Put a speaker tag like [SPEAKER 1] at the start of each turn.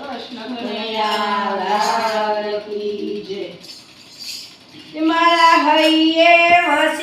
[SPEAKER 1] કૃષ્ણ
[SPEAKER 2] મારા હૈયે વસ્યો